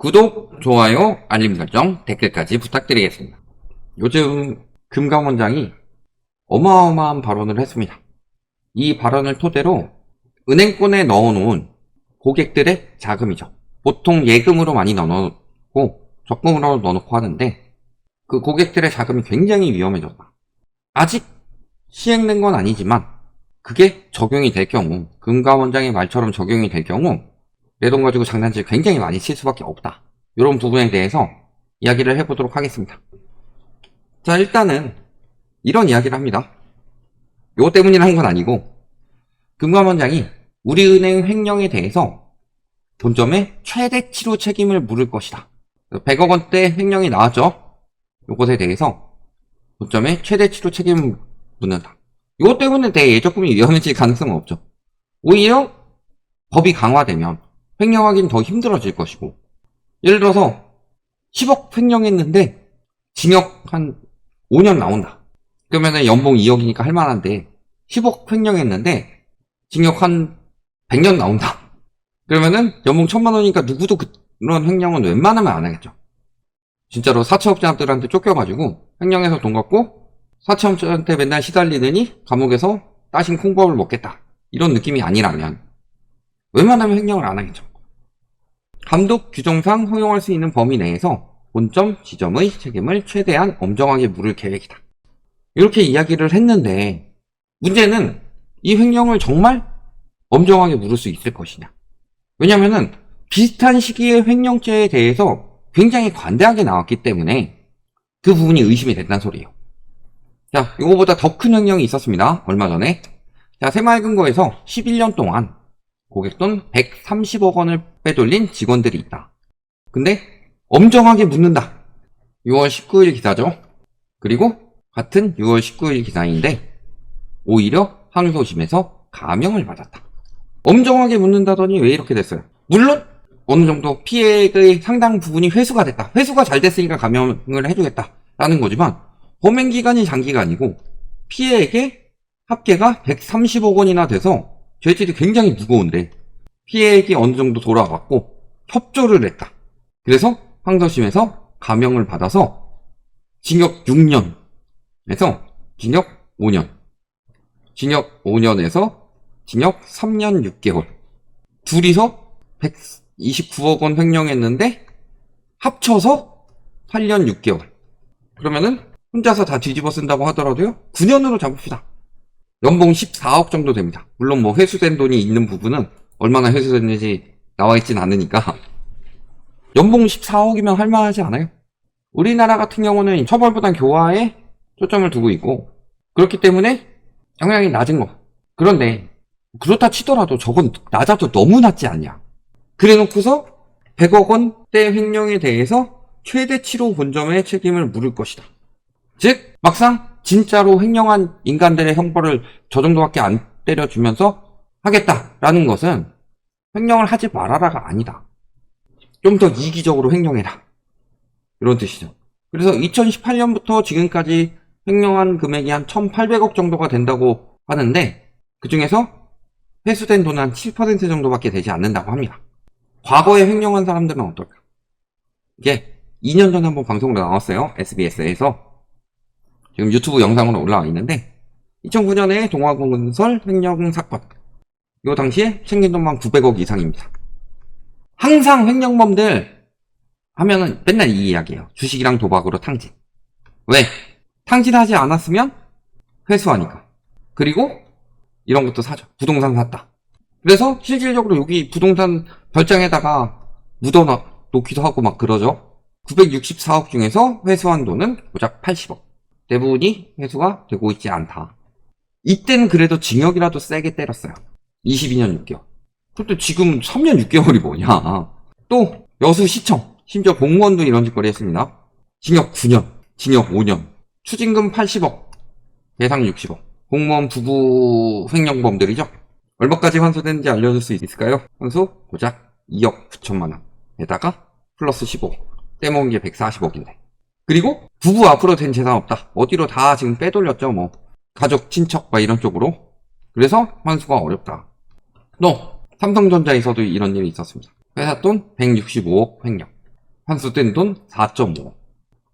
구독, 좋아요, 알림 설정, 댓글까지 부탁드리겠습니다. 요즘 금감원장이 어마어마한 발언을 했습니다. 이 발언을 토대로 은행권에 넣어놓은 고객들의 자금이죠. 보통 예금으로 많이 넣어놓고 적금으로 넣어놓고 하는데 그 고객들의 자금이 굉장히 위험해졌다. 아직 시행된 건 아니지만 그게 적용이 될 경우 금감원장의 말처럼 적용이 될 경우 내 돈 가지고 장난질 굉장히 많이 칠 수밖에 없다. 이런 부분에 대해서 이야기를 해보도록 하겠습니다. 자 일단은 이런 이야기를 합니다. 요거 때문이라는 건 아니고 금감원장이 우리은행 횡령에 대해서 본점의 최대 치료 책임을 물을 것이다. 100억 원대 횡령이 나왔죠? 요것에 대해서 본점의 최대 치료 책임을 묻는다. 이것 때문에 내 예적금이 위험해질 가능성은 없죠. 오히려 법이 강화되면 횡령하기는 더 힘들어질 것이고 예를 들어서 10억 횡령했는데 징역 한 5년 나온다. 그러면 연봉 2억이니까 할 만한데 10억 횡령했는데 징역 한 100년 나온다. 그러면은 연봉 1000만 원이니까 누구도 그런 횡령은 웬만하면 안 하겠죠. 진짜로 사채업자들한테 쫓겨가지고 횡령해서 돈 갚고 사채업자한테 맨날 시달리더니 감옥에서 따신 콩밥을 먹겠다. 이런 느낌이 아니라면 웬만하면 횡령을 안 하겠죠. 감독 규정상 허용할 수 있는 범위 내에서 본점 지점의 책임을 최대한 엄정하게 물을 계획이다. 이렇게 이야기를 했는데 문제는 이 횡령을 정말 엄정하게 물을 수 있을 것이냐. 왜냐면은 비슷한 시기의 횡령죄에 대해서 굉장히 관대하게 나왔기 때문에 그 부분이 의심이 된다는 소리예요. 자, 이거보다 더 큰 횡령이 있었습니다. 얼마 전에. 자, 새마을금고에서 11년 동안 고객 돈 130억 원을 빼돌린 직원들이 있다. 근데 엄정하게 묻는다. 6월 19일 기사죠. 그리고 같은 6월 19일 기사인데 오히려 항소심에서 감형을 받았다. 엄정하게 묻는다더니 왜 이렇게 됐어요? 물론 어느 정도 피해의 상당 부분이 회수가 됐다. 회수가 잘 됐으니까 감형을 해주겠다라는 거지만 범행 기간이 장기간이고 피해액의 합계가 130억 원이나 돼서 죄질이 굉장히 무거운데 피해액이 어느 정도 돌아갔고 협조를 했다. 그래서 항소심에서 감형을 받아서 징역 6년에서 징역 5년, 징역 5년에서 징역 3년 6개월. 둘이서 129억 원 횡령했는데 합쳐서 8년 6개월. 그러면은 혼자서 다 뒤집어 쓴다고 하더라도요. 9년으로 잡읍시다. 연봉 14억 정도 됩니다. 물론 뭐 회수된 돈이 있는 부분은 얼마나 회수됐는지 나와 있진 않으니까. 연봉 14억이면 할만하지 않아요? 우리나라 같은 경우는 처벌보단 교화에 초점을 두고 있고, 그렇기 때문에 영향이 낮은 거. 그런데, 그렇다 치더라도 저건 낮아도 너무 낮지 않냐. 그래 놓고서 100억 원대 횡령에 대해서 최대 치료 본점의 책임을 물을 것이다. 즉, 막상 진짜로 횡령한 인간들의 형벌을 저 정도밖에 안 때려주면서 하겠다라는 것은 횡령을 하지 말아라가 아니다. 좀 더 이기적으로 횡령해라. 이런 뜻이죠. 그래서 2018년부터 지금까지 횡령한 금액이 한 1,800억 정도가 된다고 하는데 그 중에서 회수된 돈은 한 7% 정도밖에 되지 않는다고 합니다. 과거에 횡령한 사람들은 어떨까? 이게 2년 전에 한번 방송으로 나왔어요. SBS에서. 지금 유튜브 영상으로 올라와 있는데 2009년에 동화건설 횡령 사건. 요 당시에 챙긴 돈만 900억 이상입니다. 항상 횡령범들 하면은 맨날 이 이야기예요. 주식이랑 도박으로 탕진. 왜? 탕진하지 않았으면 회수하니까. 그리고 이런 것도 사죠. 부동산 샀다. 그래서 실질적으로 여기 부동산 별장에다가 묻어 놓기도 하고 막 그러죠. 964억 중에서 회수한 돈은 고작 80억. 대부분이 회수가 되고 있지 않다. 이때는 그래도 징역이라도 세게 때렸어요. 22년 6개월. 근데 지금 3년 6개월이 뭐냐. 또 여수시청, 심지어 공무원도 이런 짓거리 했습니다. 징역 9년, 징역 5년, 추징금 80억, 배상 60억. 공무원 부부 횡령범들이죠. 얼마까지 환수되는지 알려줄 수 있을까요? 환수 고작 2억 9천만 원. 에다가 플러스 15억. 떼먹은 게 140억인데. 그리고 부부 앞으로 된 재산 없다. 어디로 다 지금 빼돌렸죠, 뭐. 가족, 친척, 막 이런 쪽으로. 그래서 환수가 어렵다. 또, 삼성전자에서도 이런 일이 있었습니다. 회사 돈 165억 횡령. 환수 뗀돈 4.5억.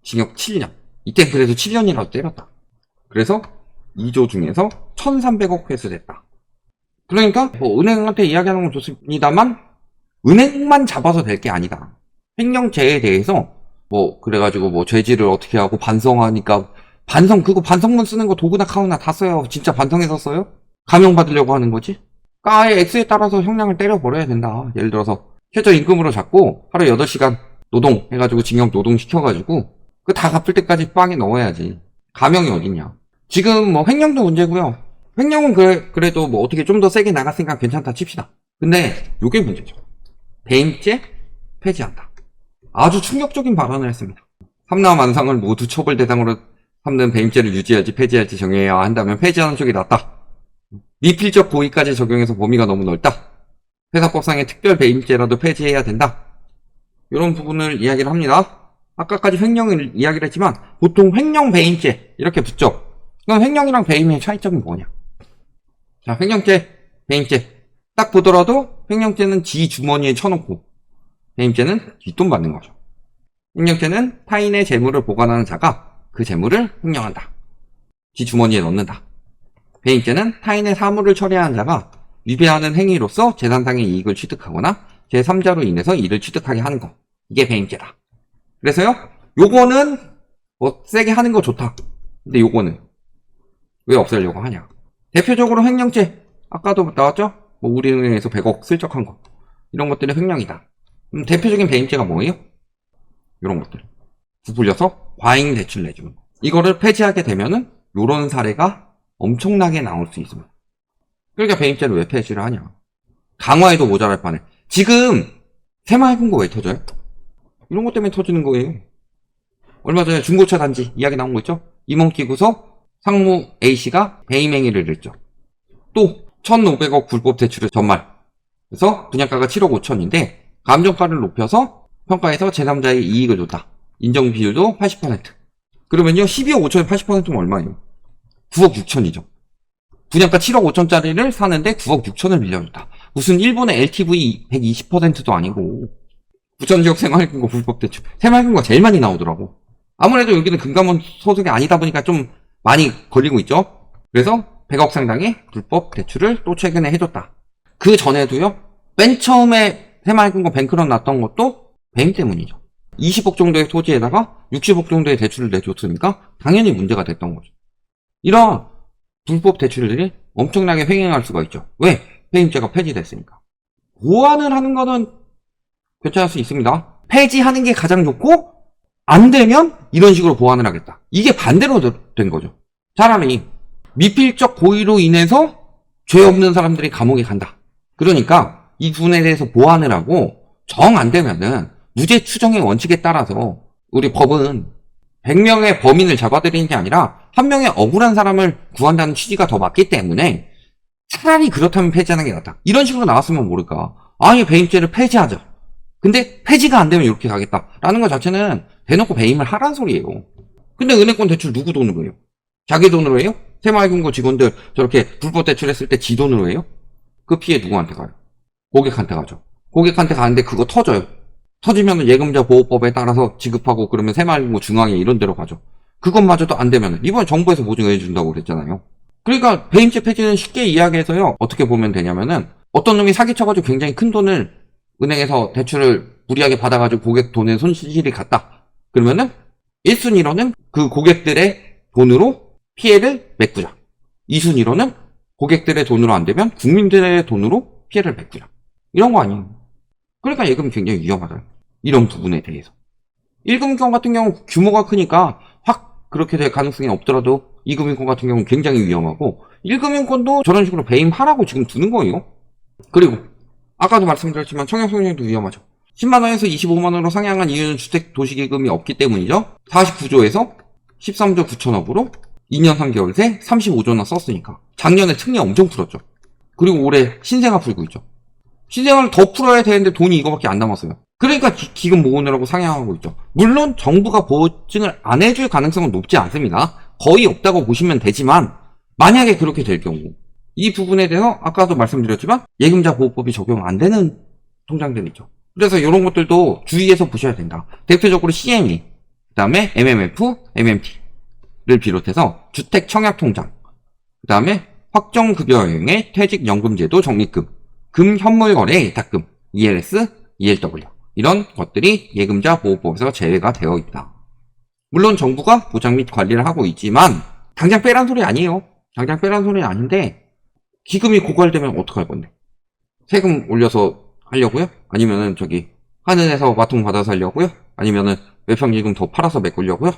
징역 7년. 이때 그래도 7년이라도 때렸다. 그래서 2조 중에서 1,300억 회수됐다. 그러니까 뭐 은행한테 이야기하는 건 좋습니다만 은행만 잡아서 될 게 아니다. 횡령죄에 대해서 뭐 그래가지고 뭐 죄질을 어떻게 하고 반성하니까 반성 그거 반성문 쓰는 거 도구나 카우나 다 써요. 진짜 반성해서 써요? 감형 받으려고 하는 거지? 그러니까 아예 X에 따라서 형량을 때려 버려야 된다. 예를 들어서 최저 임금으로 잡고 하루 8시간 노동 해가지고 징역 노동 시켜가지고 그 다 갚을 때까지 빵에 넣어야지. 감형이 어딨냐. 지금 뭐 횡령도 문제고요. 횡령은 그래, 그래도 뭐 어떻게 좀 더 세게 나갔으니까 괜찮다 칩시다. 근데 요게 문제죠. 배임죄 폐지한다. 아주 충격적인 발언을 했습니다. 삼나 만상을 모두 처벌 대상으로 삼는 배임죄를 유지할지 폐지할지 정해야 한다면 폐지하는 쪽이 낫다. 미필적 고의까지 적용해서 범위가 너무 넓다. 회사법상의 특별 배임죄라도 폐지해야 된다. 이런 부분을 이야기를 합니다. 아까까지 횡령을 이야기를 했지만 보통 횡령 배임죄 이렇게 붙죠. 그럼 횡령이랑 배임의 차이점이 뭐냐? 자, 횡령죄, 배임죄 딱 보더라도 횡령죄는 지 주머니에 쳐놓고 배임죄는 뒷돈 받는 거죠. 횡령죄는 타인의 재물을 보관하는 자가 그 재물을 횡령한다. 지 주머니에 넣는다. 배임죄는 타인의 사물을 처리하는 자가 위배하는 행위로서 재산상의 이익을 취득하거나 제3자로 인해서 이를 취득하게 하는 거. 이게 배임죄다. 그래서요, 요거는 뭐 세게 하는 거 좋다. 근데 요거는 왜 없애려고 하냐? 대표적으로 횡령죄. 아까도 나왔죠? 뭐 우리은행에서 100억 슬쩍한 거. 이런 것들이 횡령이다. 그럼 대표적인 배임죄가 뭐예요? 이런 것들. 부풀려서 과잉 대출 내주는 거. 이거를 폐지하게 되면은 요런 사례가 엄청나게 나올 수 있습니다. 그러니까 배임죄를 왜 폐지를 하냐? 강화해도 모자랄 판에. 지금 새마을금고 왜 터져요? 이런 것 때문에 터지는 거예요. 얼마 전에 중고차 단지 이야기 나온 거 있죠? 임원기구서 상무 A씨가 배임행위를 했죠. 또 1,500억 불법 대출을 전말. 그래서 분양가가 7억 5천인데 감정가를 높여서 평가에서 제3자의 이익을 줬다. 인정 비율도 80%. 그러면요 12억 5천에 80%면 얼마예요? 9억 6천이죠. 분양가 7억 5천짜리를 사는데 9억 6천을 빌려줬다. 무슨 일본의 LTV 120%도 아니고 부천지역 생활금고 불법 대출 생활금고가 제일 많이 나오더라고. 아무래도 여기는 금감원 소속이 아니다 보니까 좀 많이 걸리고 있죠. 그래서 100억 상당의 불법 대출을 또 최근에 해줬다. 그 전에도요. 맨 처음에 새마을금고 뱅크런 났던 것도 배임 때문이죠. 20억 정도의 토지에다가 60억 정도의 대출을 내줬으니까 당연히 문제가 됐던 거죠. 이런 불법 대출들이 엄청나게 횡행할 수가 있죠. 왜? 배임죄가 폐지됐으니까. 보완을 하는 거는 괜찮을 수 있습니다. 폐지하는 게 가장 좋고 안 되면 이런 식으로 보완을 하겠다. 이게 반대로 된 거죠. 차라리 미필적 고의로 인해서 죄 없는 사람들이 감옥에 간다. 그러니까 이 부분에 대해서 보완을 하고 정 안 되면은 무죄 추정의 원칙에 따라서 우리 법은 100명의 범인을 잡아들이는 게 아니라 한 명의 억울한 사람을 구한다는 취지가 더 맞기 때문에 차라리 그렇다면 폐지하는 게 낫다. 이런 식으로 나왔으면 모를까. 아예 배임죄를 폐지하자. 근데 폐지가 안 되면 이렇게 가겠다라는 것 자체는 대놓고 배임을 하란 소리예요. 근데 은행권 대출 누구 돈으로 해요? 자기 돈으로 해요? 새마을금고 직원들 저렇게 불법 대출했을 때 지 돈으로 해요? 그 피해 누구한테 가요? 고객한테 가죠. 고객한테 가는데 그거 터져요. 터지면 예금자 보호법에 따라서 지급하고 그러면 새마을금고 중앙에 이런 데로 가죠. 그것마저도 안 되면 이번에 정부에서 보증해 준다고 그랬잖아요. 그러니까 배임죄 폐지는 쉽게 이야기해서요. 어떻게 보면 되냐면은 어떤 놈이 사기쳐가지고 굉장히 큰 돈을 은행에서 대출을 무리하게 받아가지고 고객 돈에 손실이 갔다. 그러면은 1순위로는 그 고객들의 돈으로 피해를 메꾸자. 2순위로는 고객들의 돈으로 안 되면 국민들의 돈으로 피해를 메꾸자. 이런 거 아니에요. 그러니까 예금이 굉장히 위험하다. 이런 부분에 대해서. 1금융권 같은 경우 규모가 크니까 확 그렇게 될 가능성이 없더라도 2금융권 같은 경우는 굉장히 위험하고 1금융권도 저런 식으로 배임하라고 지금 두는 거예요. 그리고 아까도 말씀드렸지만 청약성장도 위험하죠. 10만원에서 25만원으로 상향한 이유는 주택 도시계금이 없기 때문이죠. 49조에서 13조 9천억으로 2년 3개월 새 35조나 썼으니까. 작년에 특례 엄청 풀었죠. 그리고 올해 신생아 풀고 있죠. 신생아를 더 풀어야 되는데 돈이 이거밖에 안 남았어요. 그러니까 기, 금 모으느라고 상향하고 있죠. 물론 정부가 보증을 안 해줄 가능성은 높지 않습니다. 거의 없다고 보시면 되지만 만약에 그렇게 될 경우 이 부분에 대해서 아까도 말씀드렸지만 예금자 보호법이 적용 안 되는 통장들이 있죠. 그래서 이런 것들도 주의해서 보셔야 된다. 대표적으로 CME, 그 다음에 MMF, MMT를 비롯해서 주택 청약 통장, 그 다음에 확정급여형의 퇴직연금제도 적립금, 금 현물 거래 예탁금, ELS, ELW 이런 것들이 예금자 보호법에서 제외가 되어 있다. 물론 정부가 보장 및 관리를 하고 있지만 당장 빼란 소리 아니에요. 당장 빼란 소리 아닌데 기금이 고갈되면 어떡할 건데? 세금 올려서 하려고요? 아니면은 저기 하늘에서 마통 받아서 하려고요? 아니면은 외평기금 더 팔아서 메꾸려고요?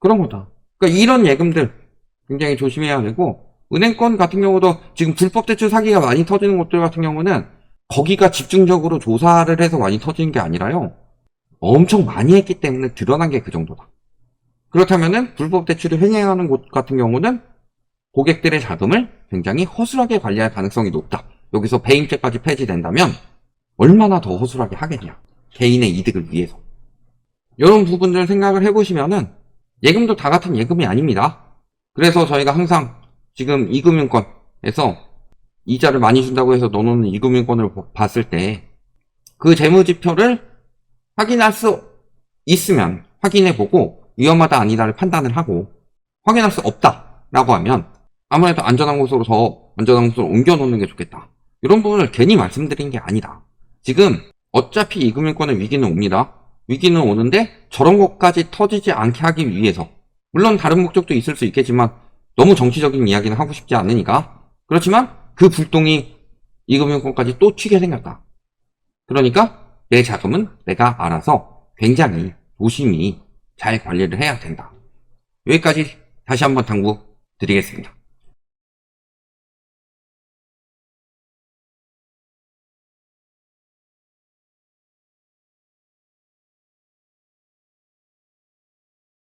그런 거다. 그러니까 이런 예금들 굉장히 조심해야 되고 은행권 같은 경우도 지금 불법 대출 사기가 많이 터지는 곳들 같은 경우는 거기가 집중적으로 조사를 해서 많이 터지는 게 아니라요. 엄청 많이 했기 때문에 드러난 게 그 정도다. 그렇다면은 불법 대출을 횡행하는 곳 같은 경우는 고객들의 자금을 굉장히 허술하게 관리할 가능성이 높다. 여기서 배임죄까지 폐지된다면 얼마나 더 허술하게 하겠냐. 개인의 이득을 위해서. 이런 부분들 생각을 해보시면은 예금도 다 같은 예금이 아닙니다. 그래서 저희가 항상 지금 이금융권에서 이자를 많이 준다고 해서 넣어놓는 이금융권을 보- 봤을 때 그 재무지표를 확인할 수 있으면 확인해보고 위험하다 아니다를 판단을 하고 확인할 수 없다라고 하면 아무래도 안전한 곳으로 더 안전한 곳으로 옮겨놓는 게 좋겠다. 이런 부분을 괜히 말씀드린 게 아니다. 지금 어차피 이금융권의 위기는 옵니다. 위기는 오는데 저런 것까지 터지지 않게 하기 위해서 물론 다른 목적도 있을 수 있겠지만 너무 정치적인 이야기는 하고 싶지 않으니까 그렇지만 그 불똥이 이금융권까지 또 튀게 생겼다. 그러니까 내 자금은 내가 알아서 굉장히 조심히 잘 관리를 해야 된다. 여기까지 다시 한번 당부 드리겠습니다.